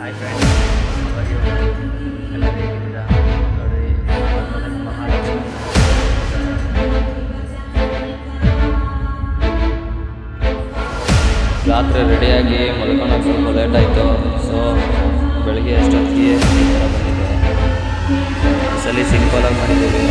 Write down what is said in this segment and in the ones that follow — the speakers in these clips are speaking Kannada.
ಹಾಯ್ ಫ್ರೆಂಡ್ಸ್ ಎಲ್ಲ ಹೇಗಿದ್ದೀರಾ ನೋಡ್ರಿ ಮಹಾಲಕ್ಷ್ಮಿ ರಾತ್ರಿ ರೆಡಿಯಾಗಿ ಮಲ್ಕೊಳಕ್ಕೆ ಸ್ವಲ್ಪ ಲೇಟ್ ಆಯಿತು. ಸೊ ಬೆಳಗ್ಗೆ ಅಷ್ಟೊತ್ತಿಗೆ ಈ ಥರ ಬಂದಿದೆ. ಸಲ ಸಿಂಪಲಾಗಿ ಮಾಡಿದ್ದೀವಿ.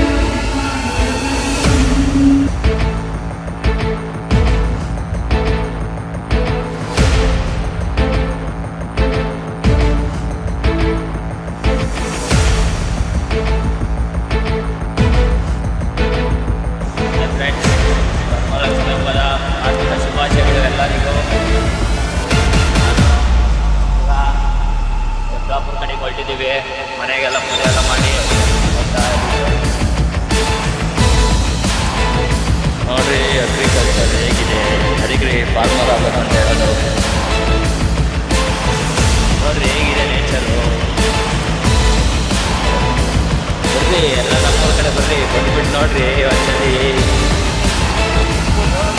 ಹೊರಟಿದ್ದೀವಿ ಮನೆಗೆಲ್ಲ ಪೂಜೆ ಎಲ್ಲ ಮಾಡಿ. ನೋಡ್ರಿ, ಅಗ್ರಿಕಲ್ಚರ್ ಹೇಗಿದೆ? ಅದಿಗ್ರಿ ಫಾರ್ಮರ್ ಆಗಬೇಕಂತ ಹೇಳೋದು. ನೋಡ್ರಿ, ಹೇಗಿದೆ ನೇಚರು ಬರ್ರಿ, ಎಲ್ಲ ನಮ್ಮೂರ ಕಡೆ ಬರ್ರಿ. ಬಂದ್ಬಿಟ್ಟು ನೋಡ್ರಿ ಒಂದ್ಸಲಿ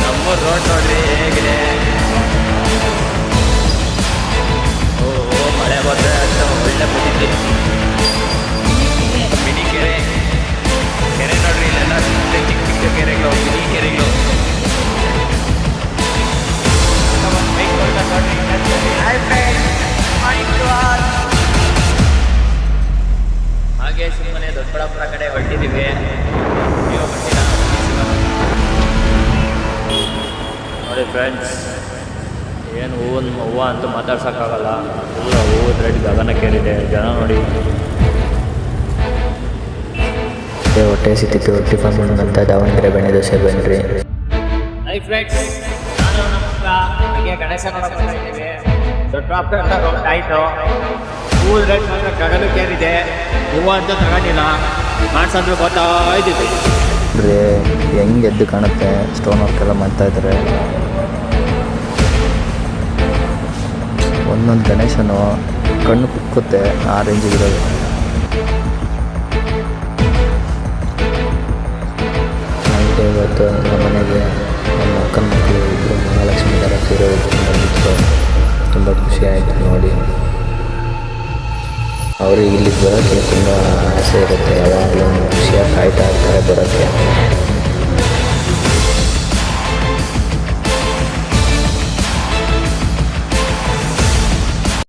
ನಮ್ಮೂರು ರೋಡ್ ನೋಡ್ರಿ, ಹೇಗಿದೆ? ಹಾಗೆ ಸುಮ್ಮನೆ ದೊಡ್ಡಬಳ್ಳಾಪುರ ಕಡೆ ಹೊರಟಿದ್ದೀವಿ. ನೋಡಿ ಫ್ರೆಂಡ್ಸ್ ಏನು ಹೂವಿನ ಹೂವು ಅಂತೂ ಮಾತಾಡ್ಸೋಕ್ಕಾಗಲ್ಲ. ಹೂವು ಹೂವು ರೇಟ್ ಕೇಳಿದೆ ಜನ ನೋಡಿ. ಹೊಟ್ಟೆ ಹೊಟ್ಟೆ ಸಿಕ್ಕಿತ್ತು ಟಿಫನ್ ಅಂತ ದಾವಣಗೆರೆ ಬೆಣ್ಣೆ ದೋಸೆ ಬನ್ನಿರಿ ಹೈ ಫ್ರೆಂಡ್ಸ್ ನಾನು ನಮ್ಮ ಹಾಗೆ ಗಣೇಶ ನೋಡಕ್ಕೆ ದೊಡ್ಡ ಆಯಿತು ಮಾತ್ರ ಹೂವು ಅಂತ ಹೆಂಗೆ ಎದ್ದು ಕಾಣುತ್ತೆ? ಸ್ಟೋನ್ ವರ್ಕ್ ಎಲ್ಲ ಮಾಡ್ತಾ ಇದ್ರೆ. ಒಂದೊಂದು ಗಣೇಶನು ಕಣ್ಣು ಕುಕ್ಕುತ್ತೆ ಆ ರೇಂಜಿಗಿರೋದು ಇವತ್ತು ನಮ್ಮ ಮನೆಗೆ ನಮ್ಮ ಅಕ್ಕನ ಮಕ್ಕಳು ಇಬ್ಬರು ಮಹಾಲಕ್ಷ್ಮಿ ಥರ ಸೀರೆ ಉಟ್ಕೊಂಡು ಬಂದಿದ್ರು ತುಂಬ ಖುಷಿ ಆಯಿತು ನೋಡಿ. ಅವ್ರಿಗೆ ಇಲ್ಲಿಗೆ ಬರೋಕ್ಕೆ ತುಂಬ ಆಸೆ ಇರುತ್ತೆ. ಯಾವಾಗಲೂ ಖುಷಿಯಾಗಿ ಕಾಯ್ತಾ ಇರ್ತಾರೆ ಬರೋಕ್ಕೆ.